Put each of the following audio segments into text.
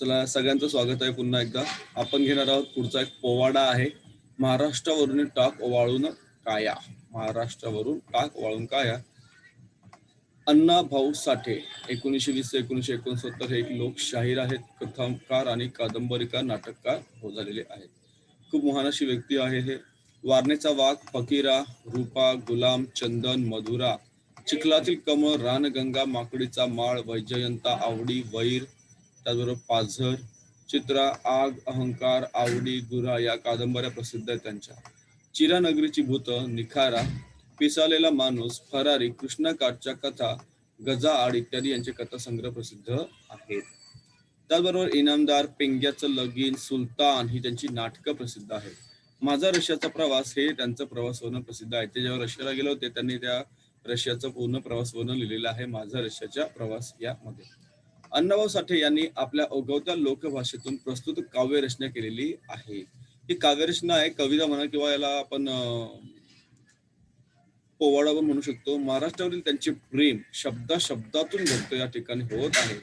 चला सगळ्यांचं स्वागत आहे पुन्हा एकदा. आपण घेणार आहोत पुढचा एक पोवाडा आहे. महाराष्ट्रावरून टाक वाळून काया. महाराष्ट्रावरून टाक वाळून काया. अण्णा भाऊ साठे एकोणीसशे वीस ते एकोणीसशे एकोणसत्तर हे एक लोकशाहीर आहेत. कथाकार आणि कादंबरीकार नाटककार हो झालेले आहेत. खूप महान अशी व्यक्ती आहे हे. वारणेचा वाघ फकीरा रूपा गुलाम चंदन मधुरा चिखलातील कमळ रानगंगा माकडीचा माळ वैजयंता आवडी वैर त्याचबरोबर पाझर चित्रा आग अहंकार आवडी गुरा या कादंबऱ्या प्रसिद्ध आहेत त्यांच्या. चिरा नगरीची भूत निखारा पिसालेला माणूस फरारी कृष्णाकाठच्या कथा गजा आड इत्यादी यांचे कथासंग्रह प्रसिद्ध आहेत. त्याचबरोबर इनामदार पेंग्याचं लगीन सुलतान ही त्यांची नाटकं प्रसिद्ध आहेत. माझा रशियाचा प्रवास हे त्यांचं प्रवास वर्णन प्रसिद्ध आहे. ते जेव्हा रशियाला गेले होते त्यांनी त्या रशियाचा पूर्ण प्रवास वर्णन लिहिलेलं आहे माझा रशियाचा प्रवास यामध्ये. अण्णाभाऊ साठे यांनी आपल्या ओघवत्या लोकभाषेतून प्रस्तुत काव्य रचना केलेली आहे. ही काव्यरचना आहे कविता म्हणा किंवा याला आपण पोवाडा पण म्हणू शकतो. महाराष्ट्रावरील त्यांचे प्रेम शब्दा शब्दातून व्यक्त या ठिकाणी होत आहे.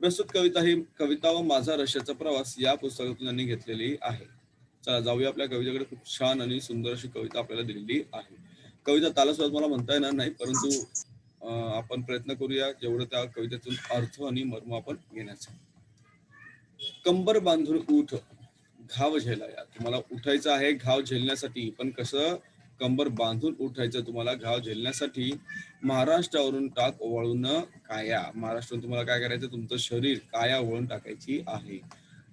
प्रस्तुत कविता ही कविता व माझा रशियाचा प्रवास या पुस्तकातून त्यांनी घेतलेली आहे. चला जाऊया आपल्या कवितेकडे. खूप छान आणि सुंदर अशी कविता आपल्याला दिलेली आहे. कविता तालासुद्धा मला म्हणता येणार नाही परंतु आपण प्रयत्न करूया जेवढं त्या कवितेतून अर्थ आणि मर्म आपण घेण्याचा. कंबर बांधून उठ घाव झेलाया तुम्हाला उठायचं आहे घाव झेलण्यासाठी पण कसं? कंबर बांधून उठायचं तुम्हाला घाव झेलण्यासाठी महाराष्ट्रावरून टाक ओवाळून काया. महाराष्ट्रावरून तुम्हाला काय करायचं? तुमचं शरीर काया ओवाळून टाकायची आहे.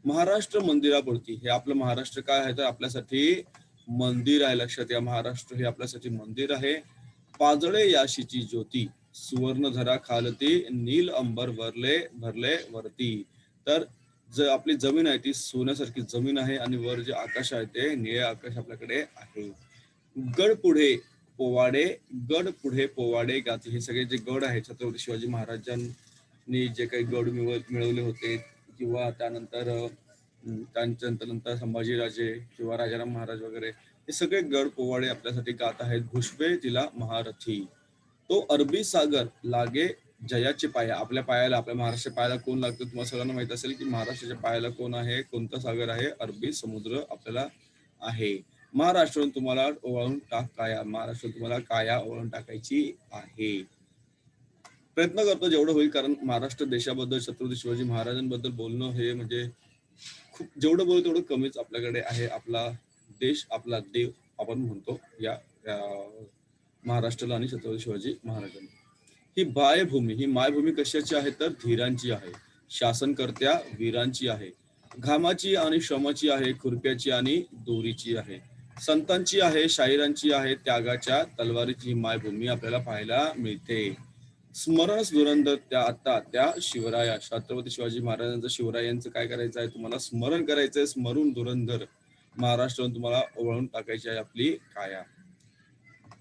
महाराष्ट्र मंदिरापुरती. हे आपलं महाराष्ट्र काय आहे? तर आपल्यासाठी मंदिर आहे लक्षात या. महाराष्ट्र हे आपल्यासाठी मंदिर आहे. पाजळे याशीची ज्योती. सुवर्णधरा खालती नील अंबर वरले भरले वरती. तर ज आपली जमीन आहे ती सोन्यासारखी जमीन आहे आणि वर जे आकाश आहे ते निळे आकाश आपल्याकडे आहे. गड पुढे पोवाडे गड पुढे पोवाडे गाते. हे सगळे जे गड आहे छत्रपती शिवाजी महाराजांनी जे काही गड मिळवले होते किंवा त्यानंतर त्यांच्या नंतर संभाजीराजे किंवा राजाराम महाराज वगैरे हे सगळे गड पोवाडे आपल्यासाठी गात आहेत. घुसबे तिला महारथी. तो अरबी सागर लागे जयाचे पाया आपल्या पायाला आपल्या महाराष्ट्र पायाला कोण लागतं? तुम्हाला सगळ्यांना माहीत असेल की महाराष्ट्राच्या पायाला कोण आहे कोणता सागर आहे? अरबी समुद्र आपल्याला आहे. महाराष्ट्रातून तुम्हाला ओवाळून टाकाया महाराष्ट्र तुम्हाला काया ओवाळून टाकायची आहे. प्रयत्न करतो जेवढं होईल कारण महाराष्ट्र देशाबद्दल छत्रपती शिवाजी महाराजांबद्दल बोलणं हे म्हणजे खूप जेवढं बोलू तेवढं कमीच आपल्याकडे आहे. आपला देश आपला देव आपण म्हणतो या महाराष्ट्राला आणि छत्रपती शिवाजी महाराजांना. ही बायभूमी ही मायभूमी कशाची आहे? तर धीरांची आहे. शासनकर्त्या वीरांची आहे. घामाची आणि श्रमाची आहे खुरप्याची आणि दोरीची आहे. संतांची आहे शाहिरांची आहे त्यागाच्या तलवारीची ही मायभूमी आपल्याला पाहायला मिळते. स्मरण धुरंधर त्या आता त्या शिवराया छत्रपती शिवाजी महाराजांचं शिवरायांचं काय करायचं आहे? तुम्हाला स्मरण करायचंय स्मरून धुरंधर महाराष्ट्रातून तुम्हाला ओवाळून टाकायची आहे आपली काया.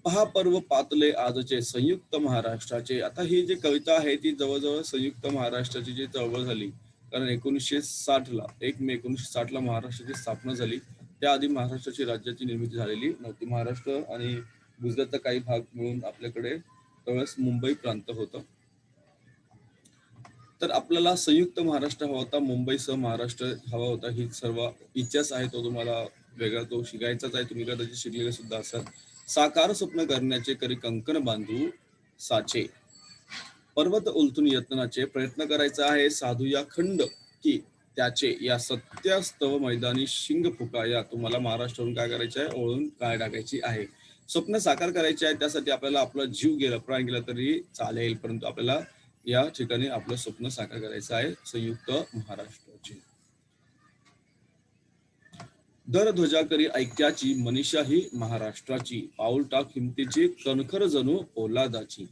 पहा पर्व पातले आजचे संयुक्त महाराष्ट्राचे. आता ही जी कविता आहे ती जवळजवळ संयुक्त महाराष्ट्राची जी चळवळ झाली कारण एकोणीसशे साठ ला एक मे एकोणीसशे साठ ला महाराष्ट्राची स्थापना झाली. त्याआधी महाराष्ट्राची राज्याची निर्मिती झालेली नव्हती. महाराष्ट्र आणि गुजरातचा काही भाग मिळून आपल्याकडे त्यावेळेस मुंबई प्रांत होतं. तर आपल्याला संयुक्त महाराष्ट्र हवा होता मुंबईसह महाराष्ट्र हवा होता ही सर्व इतिहास आहे तो तुम्हाला वेगळा तो शिकायचाच आहे. तुम्ही कदाचित शिकलेले सुद्धा असाल. साकार स्वप्न करण्याचे करी कंकण बांधू साचे. पर्वत उलथून यत्नाचे प्रयत्न करायचा आहे साधू या खंड की त्याचे या सत्यास्तव मैदानी शिंग फुका या तुम्हाला महाराष्ट्रावरून काय करायचं आहे? ओळून काय टाकायची आहे? स्वप्न साकार करायचे आहे त्यासाठी आपल्याला आपला जीव गेला प्राण गेला तरी चालेल परंतु आपल्याला या ठिकाणी आपलं स्वप्न साकार करायचं आहे संयुक्त महाराष्ट्राचे. दर ध्वजाकरी ऐक्याची मनीषा ही महाराष्ट्राची. पाऊल टाक हिमतीची कणखर जणू ओलादाची.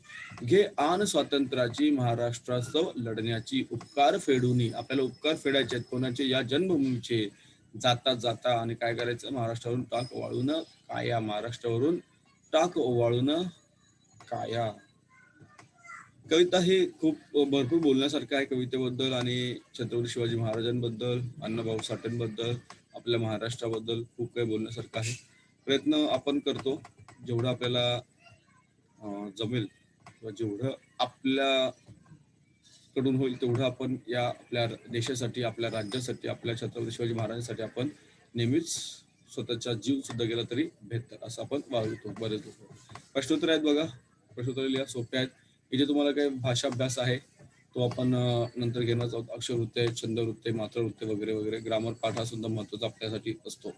घे आन स्वातंत्र्याची महाराष्ट्रासव लढण्याची. उपकार फेडूनी. आपल्याला उपकार फेडायचे आहेत. कोणाचे? या जन्मभूमीचे. जाता जाता. आणि काय करायचं? महाराष्ट्रावरून टाक वाळून काया. महाराष्ट्रावरून टाक ओवाळून काया. कविता ही खूप भरपूर बोलण्यासारखं आहे कवितेबद्दल आणि छत्रपती शिवाजी महाराजांबद्दल अण्णाभाऊ साठेंबद्दल. आपल्या महाराष्ट्राबद्दल खूप काही बोलण्यासारखं आहे. प्रयत्न आपण करतो जेवढं आपल्याला जमेल किंवा जेवढं आपल्या कडून होईल तेवढं आपण या आपल्या देशासाठी आपल्या राज्यासाठी आपल्या छत्रपती शिवाजी महाराजांसाठी आपण नेहमीच स्वतःचा जीव सुद्धा गेला तरी बेहतर असं आपण वागतो बरेच लोक. प्रश्नोत्तर आहेत बघा. प्रश्नोत्तर लिहा सोपे आहेत. इथे तुम्हाला काही भाषा अभ्यास आहे. तो आपण नंतर घेणार आहोत अक्षरवृत्ते छंदवृत्ते मात्रवृत्ते वगैरे वगैरे. ग्रामर पाठ हा सुद्धा महत्त्वाचा आपल्यासाठी असतो.